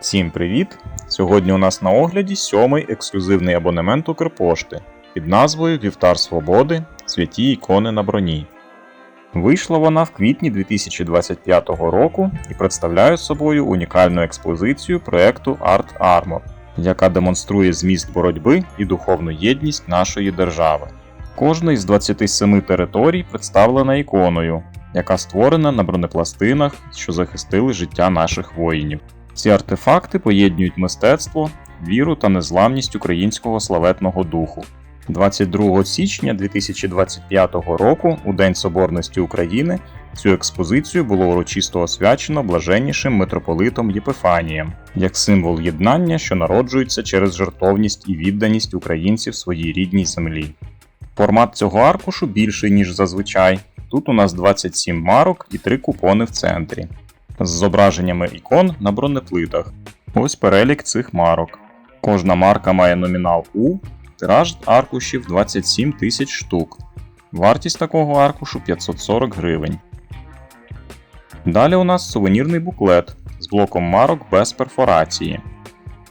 Всім привіт! Сьогодні у нас на огляді сьомий ексклюзивний абонемент Укрпошти під назвою Вівтар Свободи Святі ікони на броні. Вийшла вона в квітні 2025 року і представляє собою унікальну експозицію проекту Art Armor, яка демонструє зміст боротьби і духовну єдність нашої держави. Кожна із 27 територій представлена іконою, яка створена на бронепластинах, що захистили життя наших воїнів. Ці артефакти поєднують мистецтво, віру та незламність українського славетного духу. 22 січня 2025 року, у День Соборності України, цю експозицію було урочисто освячено блаженнішим митрополитом Єпифанієм як символ єднання, що народжується через жертовність і відданість українців своїй рідній землі. Формат цього аркушу більший, ніж зазвичай. Тут у нас 27 марок і 3 купони в центрі з зображеннями ікон на бронеплитах. Ось перелік цих марок. Кожна марка має номінал У, тираж аркушів 27 тисяч штук. Вартість такого аркушу 540 гривень. Далі у нас сувенірний буклет з блоком марок без перфорації.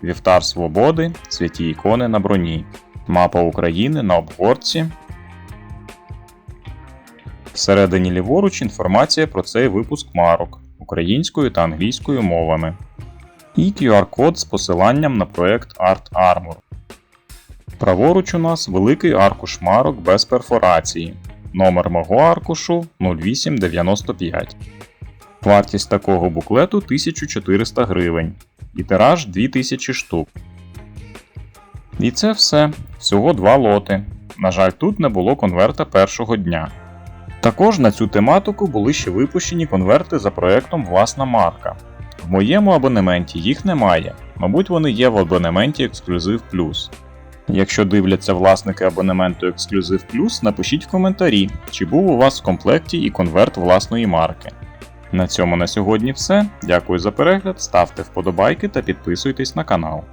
Вівтар Свободи, святі ікони на броні. Мапа України на обгорці. Всередині ліворуч інформація про цей випуск марок українською та англійською мовами. І QR-код з посиланням на проект Art Armor. Праворуч у нас великий аркуш марок без перфорації. Номер мого аркушу 0895. Вартість такого буклету 1400 гривень. І тираж 2000 штук. І це все. Всього два лоти. На жаль, тут не було конверта першого дня. Також на цю тематику були ще випущені конверти за проектом Власна марка. В моєму абонементі їх немає, мабуть, вони є в абонементі Ексклюзив Плюс. Якщо дивляться власники абонементу Ексклюзив Плюс, напишіть в коментарі, чи був у вас в комплекті і конверт власної марки. На цьому на сьогодні все. Дякую за перегляд, ставте вподобайки та підписуйтесь на канал.